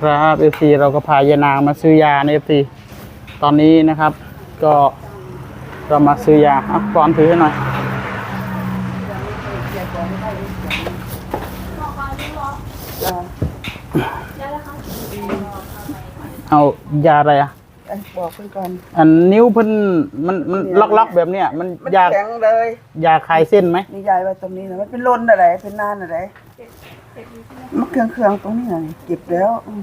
ครับเอฟซีเราก็พายายนางมาซื้อยาในเอฟซีตอนนี้นะครับ ก็เรามาซื้อยาอะก่อนถือให้หน่อยจ้าเอายาอะไรอะไอ้บอกเพื่อนก่อนอันนิ้วเพิ่นมันมันล็อกล็อกๆแบบเนี้ยมันมันยาแข็งเลยยาคลายเส้นไหมนี่ยายไว้ตรงนี้นะมันเป็นลนอะไรเป็นนานอะไร มันเครื่องเครื่องๆตรงนี้นะนี่เก็บแล้วอืม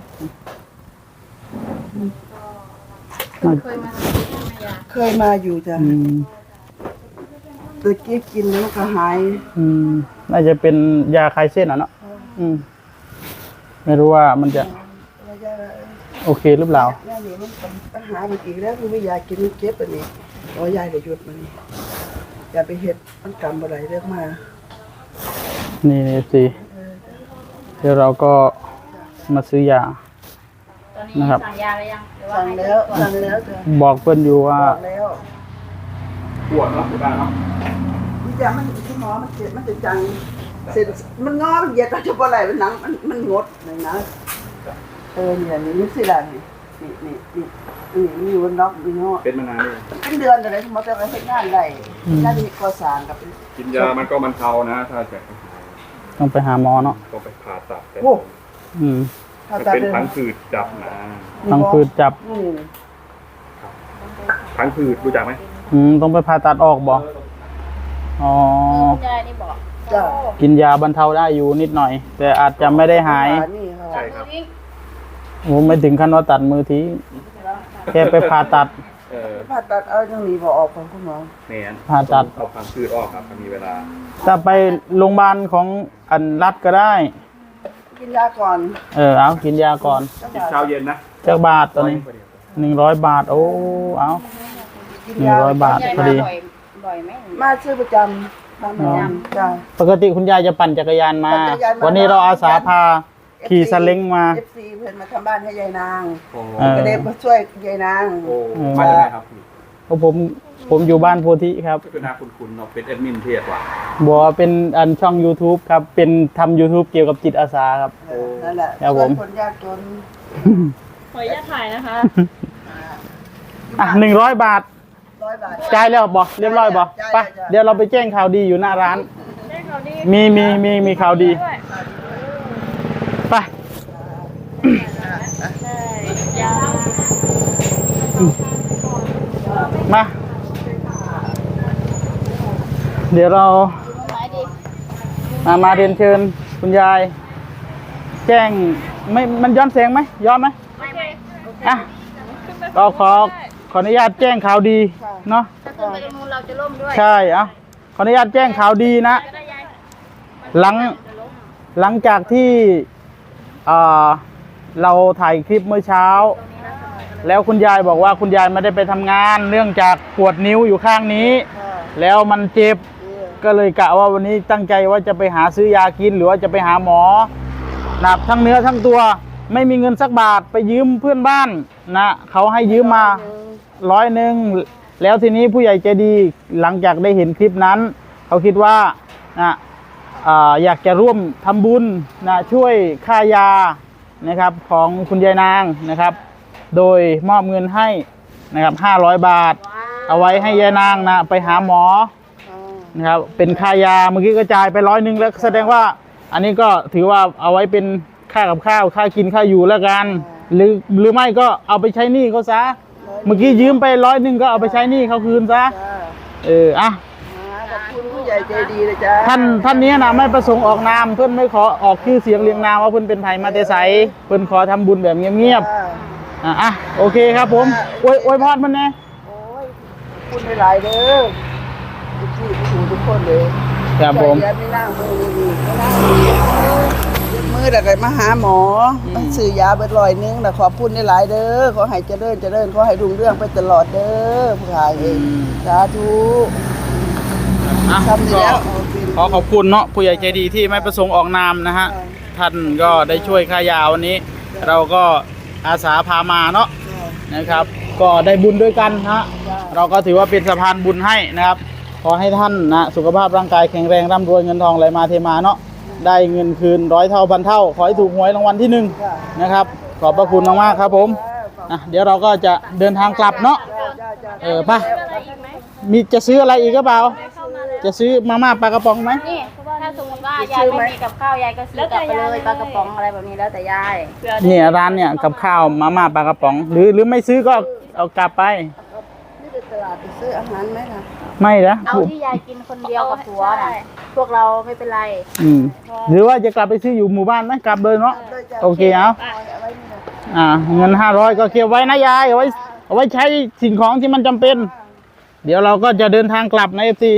เคยมาทำที่ทำมายาเคยมาอยู่จ้ะอืมตะกี้กินแล้วมันก็หายอืมน่าจะเป็นยาคลายเส้นอะเนาะอืม ไม่รู้ว่ามันจะแล้วยายว่าเออโอเคหรือเปล่ายายนี่มันปัญหามันอีกแล้วคือไม่อยากกินมันเก็บอันนี้โอ้ยายเลยหยุดมันนี่อย่าไปเฮ็ดมันกรรมอะไรเรื่องมานี่นี่สิเดี๋ยวเราก็มาซื้อยา ตอนนี้นะครับ สั่งยาแล้วยังหรือว่าสั่งให้แล้วก่อนสั่งแล้วจ้ะบอกเพื่อนอยู่ว่า บอกแล้วปวดเนาะปวดได้เนาะวิจามันคุณหมอมันเจ็บมันจะจังเสร็จมันงอมันเหยียดเราจะบ่ไหลมันหนังมันมันงดเลยนะเออเนี่ยนี่นี่สิล่ะนี่นี่นี่นี่นี่มีอยู่บนน็อกมีเนาะเป็นมานานเลยเป็นเดือนอะไรคุณหมอจะไปเฮ็ดงานได้งานที่ก่อสร้างกับกินยามันก็บรรเทานะ ถ้าจะ ต้องไปหาหมอเนาะก็ไปผ่าตัดแต่โอ้ อืมถ้ามันตาเป็นเดินพังผืดจับนะทั้งพืชจับนี่พังผืดรู้จักไหมอืมต้องไปผ่าตัดออกบอกอ๋อ คุณยายนี่บอกจ้ะกินยาบรรเทาได้อยู่นิดหน่อย แต่อาจจะไม่ได้หายนี่ค่ะใช่ครับนี่ผมไม่ถึงขั้นว่าตัดมือทีแค่ไปผ่าตัด เออผ่าตัดเอาจังนี้บ่ออกของคุณหมอเนี่ยผ่าตัด เอาพังผืดออกครับถ้ามีเวลาถ้าไปโรงพยาบาลของอันรัฐก็ได้ กินยาก่อนเออเอากินยาก่อนกินเช้าเย็นนะจากบาทตัวนี้หนึ่งร้อยบาท โอ้เอากินหนึ่งยาร้อยบาทยายพอมาดี บ่อยบ่อยไหม มาซื้อประจำมาประจำจ้ะ ปกติคุณยายจะปั่นจักรยานมา ปั่นจักรยานมา วันนี้เราอาสาพา ขี่ซาเล้งมา เอฟซีเพิ่นมาทำบ้านให้ยายนางโอ้เออ ก็เลยมาช่วยยายนาง โอ้มาจากไหนครับเพราะผมผมอยู่บ้านโพธิครับคือหน้าคุ้นๆเนาะเป็นแอดมินเพจว่ะบอกว่าเป็นอันช่อง YouTube ครับ เป็นทำ YouTube เกี่ยวกับจิตอาสาครับ เออนั่นแหละครับผมช่วยคนยากจนขออนุญาตถ่ายนะคะ อะหนึ่งร้อยบาทร้อยบาท จ่ายแล้วบอเรียบร้อยบอจ่ายไปจ่ายเดี๋ยวเราไปแจ้งข่าวดีอยู่หน้าร้านแจ้งเขาดีมีมีมีมีข่าวดี ด้วย ไป ใช่ยา มา เดี๋ยวเราไม้ดีมามาเรียนเชิญคุณยาย แจ้งไม่มันย้อนเสียงไหมย้อนไหมไม่ไม่อะก็ขอขออนุญาตแจ้งข่าวดีเนาะถ้าขึ้นไปตรงนู้นเราจะล่มด้วยใช่อะขออนุญาตแจ้งข่าวดีนะก็ได้ยายหลังจะล้มหลังจากที่อ่า เราถ่ายคลิปเมื่อเช้า แล้วคุณยายบอกว่าคุณยายไม่ได้ไปทำงาน เนื่องจากปวดนิ้วอยู่ข้างนี้ แล้วมันเจ็บ ก็เลยกะว่าวันนี้ตั้งใจว่าจะไปหาซื้อยากินหรือว่าจะไปหาหมอนะทั้งเนื้อทั้งตัวไม่มีเงินสักบาทไปยืมเพื่อนบ้านนะเขาให้ยืมมาร้อยหนึ่งแล้วทีนี้ผู้ใหญ่ใจดีหลังจากได้เห็นคลิปนั้น เขาคิดว่านะอาอยากจะร่วมทำบุญนะช่วยค่ายา นะครับของคุณยายนางนะครับ โดยมอบเงินให้นะครับ500 บาท เอาไว้ให้ยายนางนะไปหาหมออ่านะครับเป็นค่ายาเมื่อกี้ก็จ่ายไปร้อยหนึ่งแล้วแสดงว่าอันนี้ก็ถือว่าเอาไว้เป็นค่ากับข้าวค่ากินค่าอยู่แล้วกันหรือหรือไม่ก็เอาไปใช้หนี้เขาซะเมื่อกี้ยืมไปร้อยหนึ่งก็เอาไปใช้หนี้เขาคืนซะจ้าเอออะมาขอบคุณผู้ ใหญ่ใจดีเลยจ้าท่านท่านนี้นะไม่ประสงค์ออกนามเพื่อนไม่ขอออกชื่อเสียงเรียงนามว่าเพื่อนเป็นไผ่มาเตไสเพื่อนขอทำบุญแบบเงียบจ้าๆอะอะโอเคครับผมอวยอวยพรมันแน่โอ้ยคุณหลายๆเด้อทุกที่ทุกทุกคนเลยครับผมใจเย็นไม่นั่งมือนี่ไม่นั่งมือแต่ก็มาหาหมออซื้อยาเบิดร้อยหนึงแต่ขอบคุณหลายๆเด้อขอให้เจริญเจริญขอให้รุ่งเรื่องไปตลอดเด้อผู้ชายเองสาธุ อะทำดีก็แล้วขอขอบคุณเนาะผู้ใหญ่ใจดีที่ไม่ประสงค์ออกนามนะฮะ ท่านก็ได้ช่วยค่ายาวันนี้ เราก็อาสาพามาเนาะนะครับ ก็ได้บุญด้วยกันนะฮะ เราก็ถือว่าเป็นสะพานบุญให้นะครับ ขอให้ท่านนะสุขภาพร่างกายแข็งแรงร่ำรวยเงินทองไหลมาเทมาเนาะได้เงินคืนร้อยเท่าพันเท่า ขอให้ถูกหวยรางวัลที่หนึ่งนะครับ ขอบพระคุณมากๆครับผมอะเดี๋ยวเราก็จะเดินทางกลับเนาะจ้าจ้าเออไป่ะมีจะซื้ออะไรอีกก็เปล่า จะซื้อมาม่าปลากระป๋องไหมนี่ถ้าสมมติว่ายายไม่มีกับข้าวยายก็ซื้อกลับไปเลยปลากระป๋องอะไรแบบนี้แล้วแต่ยายเนี่ยร้านเนี่ยกับข้าวมาม่าปลากระป๋อง หรือหรือไม่ซื้อก็เอากลับไปนี่เป็นตลาดไปซื้ออาหารไหมล่ะไม่นะเอาที่ยายกินคนเดียวกับผัวน่ะพวกเราไม่เป็นไรอืมหรือว่าจะกลับไปซื้ออยู่หมู่บ้านไหมกลับเลยเนาะโอเคเอาเอาไว้นี่นะอ่าเงินห้าร้อยก็เก็บไว้นะยายเอาไว้เอาไว้ใช้สิ่งของที่มันจำเป็น เดี๋ยวเราก็จะเดินทางกลับนะเอฟซี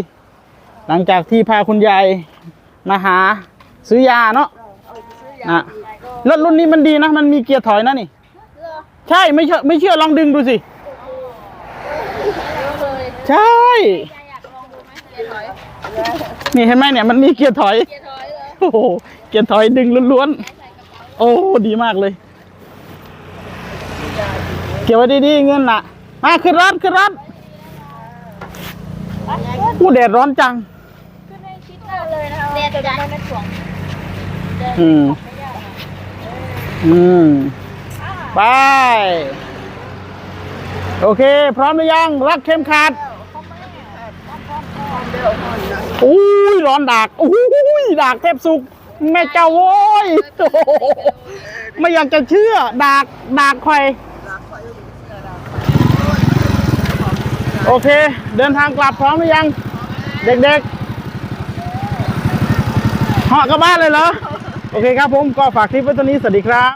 หลังจากที่พาคุณยายมาหาซื้อยาเนาะอะรถรุ่นนี้มันดีนะ มันมีเกียร์ถอยนะนี่ ใช่ไม่เชื่อไม่เชื่อลองดึงดูสิ ใช่ นี่เห็นไหมเนี่ยมันมีเกียร์ถอย โอ้โห เกียร์ถอยดึงล้วนๆ โอ้ดีมากเลย เก็บไว้ดีๆเงินน่ะ มาขึ้นรถขึ้นรถอู้แดดร้อนจัง เรียนจะไม่ไม่ถ่วงอืม อืม ไป โอเค พร้อมหรือยัง รักเข็มขัดอุ้ยร้อนดากอุ้ยดากแทบสุกแม่เจ้าโว้ยโอ้โหไม่อยากจะเชื่อ ดากดากใครโอเค เดินทางกลับพร้อมหรือยัง เด็กๆ เหาะกลับบ้านเลยเหรอ โอเคครับผมก็ฝากคลิปไว้ตัวนี้ สวัสดีครับ